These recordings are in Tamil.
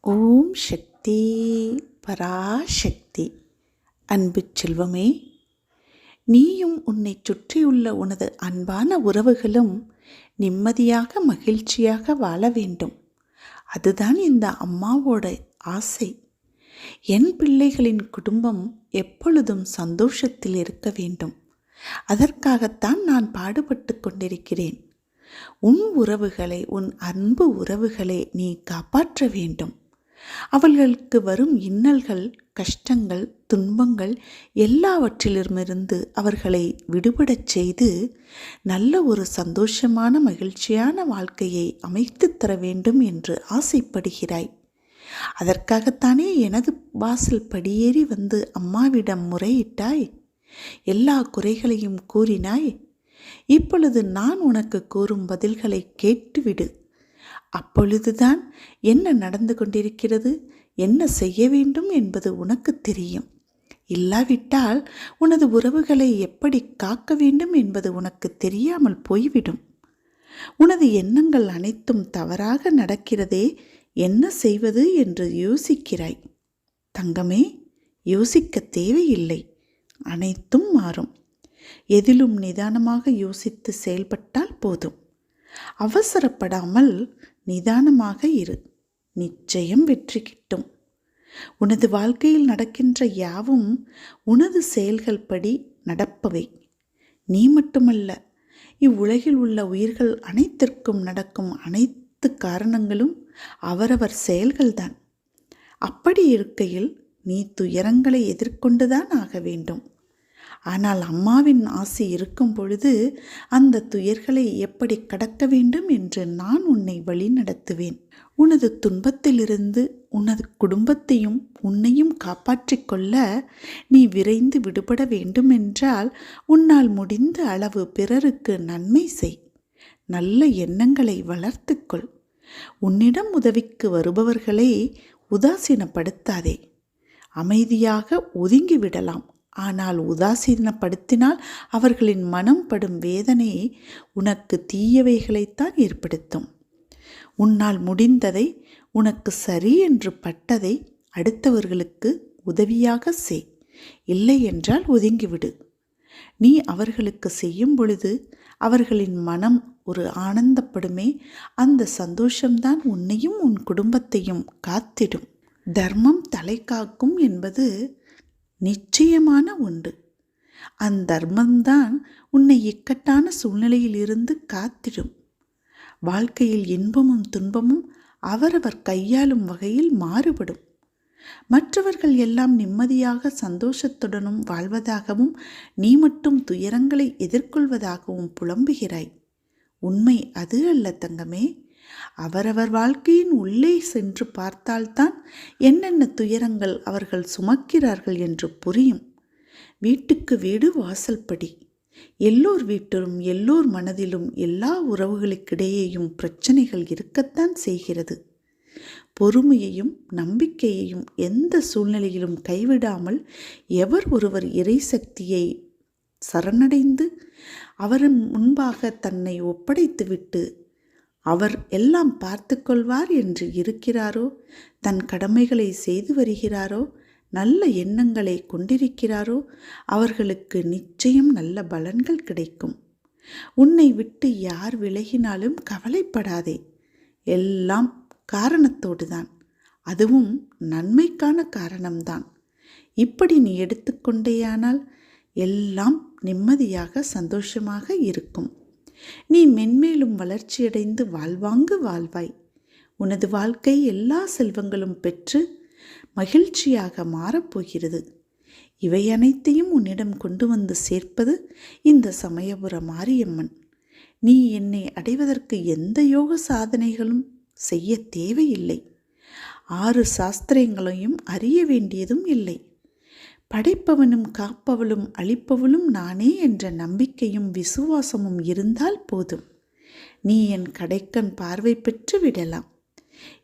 ஓம் சக்தி பராசக்தி. அன்பு செல்வமே நீயும் உன்னை சுற்றியுள்ள உனது அன்பான உறவுகளும் நிம்மதியாக மகிழ்ச்சியாக வாழ வேண்டும். அதுதான் இந்த அம்மாவோட ஆசை. என் பிள்ளைகளின் குடும்பம் எப்பொழுதும் சந்தோஷத்தில் இருக்க வேண்டும். அதற்காகத்தான் நான் பாடுபட்டு கொண்டிருக்கிறேன். உன் உறவுகளை உன் அன்பு உறவுகளை நீ காப்பாற்ற வேண்டும். அவர்களுக்கு வரும் இன்னல்கள் கஷ்டங்கள் துன்பங்கள் எல்லாவற்றிலுமிருந்து அவர்களை விடுபடச் செய்து நல்ல ஒரு சந்தோஷமான மகிழ்ச்சியான வாழ்க்கையை அமைத்துத் தர வேண்டும் என்று ஆசைப்படுகிறாய். அதற்காகத்தானே எனது வாசல் படியேறி வந்து அம்மாவிடம் முறையிட்டாய்? எல்லா குறைகளையும் கூறினாய்? இப்பொழுது நான் உனக்கு கூறும் பதில்களை கேட்டுவிடு. அப்பொழுதுதான் என்ன நடந்து கொண்டிருக்கிறது என்ன செய்ய வேண்டும் என்பது உனக்கு தெரியும். இல்லாவிட்டால் உனது உறவுகளை எப்படி காக்க வேண்டும் என்பது உனக்கு தெரியாமல் போய்விடும். உனது எண்ணங்கள் அனைத்தும் தவறாக நடக்கிறதே என்ன செய்வது என்று யோசிக்கிறாய். தங்கமே யோசிக்க தேவையில்லை. அனைத்தும் மாறும். எதிலும் நிதானமாக யோசித்து செயல்பட்டால் போதும். அவசரப்படாமல் நிதானமாக இரு. நிச்சயம் வெற்றி கிட்டும். உனது வாழ்க்கையில் நடக்கின்ற யாவும் உனது செயல்கள் படி நடப்பவை. நீ மட்டுமல்ல இவ்வுலகில் உள்ள உயிர்கள் அனைத்திற்கும் நடக்கும் அனைத்து காரணங்களும் அவரவர் செயல்கள்தான். அப்படி இருக்கையில் நீ துயரங்களை எதிர்கொண்டுதான் ஆக வேண்டும். ஆனால் அம்மாவின் ஆசை இருக்கும் பொழுது அந்த துயர்களை எப்படி கடக்க வேண்டும் என்று நான் உன்னை வழிநடத்துவேன். உனது துன்பத்திலிருந்து உனது குடும்பத்தையும் உன்னையும் காப்பாற்றிக் கொள்ள நீ விரைந்து விடுபட வேண்டுமென்றால் உன்னால் முடிந்த அளவு பிறருக்கு நன்மை செய். நல்ல எண்ணங்களை வளர்த்துக்கொள் உன்னிடம் உதவிக்கு வருபவர்களை உதாசீனப்படுத்தாதே. அமைதியாக ஒதுங்கி விடலாம். ஆனால் உதாசீனப்படுத்தினால் அவர்களின் மனம் படும் வேதனை உனக்கு தீயவைகளைத்தான் ஏற்படுத்தும். உன்னால் முடிந்ததை உனக்கு சரி என்று பட்டதை அடுத்தவர்களுக்கு உதவியாக செய். இல்லை என்றால் ஒதுங்கிவிடு. நீ அவர்களுக்கு செய்யும் பொழுது அவர்களின் மனம் ஒரு ஆனந்தப்படுமே அந்த சந்தோஷம்தான் உன்னையும் உன் குடும்பத்தையும் காத்திடும். தர்மம் தலை காக்கும் என்பது நிச்சயமான ஒன்று அந்தர்மம்தான் உன்னை இக்கட்டான சூழ்நிலையில் இருந்து காத்திடும். வாழ்க்கையில் இன்பமும் துன்பமும் அவரவர் கையாளும் வகையில் மாறுபடும். மற்றவர்கள் எல்லாம் நிம்மதியாக சந்தோஷத்துடனும் வாழ்வதாகவும் நீ மட்டும் துயரங்களை எதிர்கொள்வதாகவும் புலம்புகிறாய். உண்மை அது அல்ல தங்கமே. அவரவர் வாழ்க்கையின் உள்ளே சென்று பார்த்தால்தான் என்னென்ன துயரங்கள் அவர்கள் சுமக்கிறார்கள் என்று புரியும். வீட்டுக்கு வீடு வாசல்படி. எல்லோர் வீட்டிலும் எல்லோர் மனதிலும் எல்லா உறவுகளுக்கிடையேயும் பிரச்சனைகள் இருக்கத்தான் செய்கிறது. பொறுமையையும் நம்பிக்கையையும் எந்த சூழ்நிலையிலும் கைவிடாமல் எவர் ஒருவர் இறைசக்தியை சரணடைந்து அவரின் முன்பாக தன்னை ஒப்படைத்துவிட்டு அவர் எல்லாம் பார்த்து கொள்வார் என்று இருக்கிறாரோ? தன் கடமைகளை செய்து வருகிறாரோ? நல்ல எண்ணங்களை கொண்டிருக்கிறாரோ? அவர்களுக்கு நிச்சயம் நல்ல பலன்கள் கிடைக்கும். உன்னை விட்டு யார் விலகினாலும் கவலைப்படாதே. எல்லாம் காரணத்தோடு தான் அதுவும் நன்மைக்கான காரணம்தான். இப்படி நீ எடுத்துக்கொண்டேயானால் எல்லாம் நிம்மதியாக சந்தோஷமாக இருக்கும். நீ மென்மேலும் வளர்ச்சியடைந்து வாழ்வாங்கு வாழ்வாய். உனது வாழ்க்கை எல்லா செல்வங்களும் பெற்று மகிழ்ச்சியாக மாறப்போகிறது. இவை அனைத்தையும் உன்னிடம் கொண்டு வந்து சேர்ப்பது இந்த சமயபுர மாரியம்மன். நீ என்னை அடைவதற்கு எந்த யோக சாதனைகளும் செய்ய தேவையில்லை. ஆறு சாஸ்திரங்களையும் அறிய வேண்டியதும் இல்லை. படைப்பவனும் காப்பவளும் அழிப்பவளும் நானே என்ற நம்பிக்கையும் விசுவாசமும் இருந்தால் போதும். நீ என் கடைக்கண் பார்வை பெற்று விடலாம்.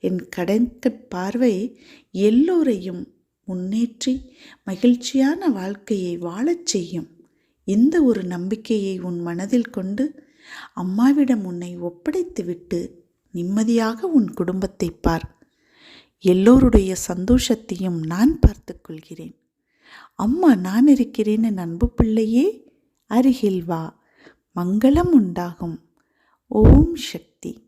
என் கடைக்கண் பார்வை எல்லோரையும் முன்னேற்றி மகிழ்ச்சியான வாழ்க்கையை வாழச் செய்யும். இந்த ஒரு நம்பிக்கையை உன் மனதில் கொண்டு அம்மாவிடம் உன்னை ஒப்படைத்துவிட்டு நிம்மதியாக உன் குடும்பத்தை பார். எல்லோருடைய சந்தோஷத்தையும் நான் பார்த்துக்கொள்கிறேன் அம்மா நான் இருக்கிறேன் அன்பு பிள்ளையே அருகில் வா மங்களம் உண்டாகும். ஓம் சக்தி.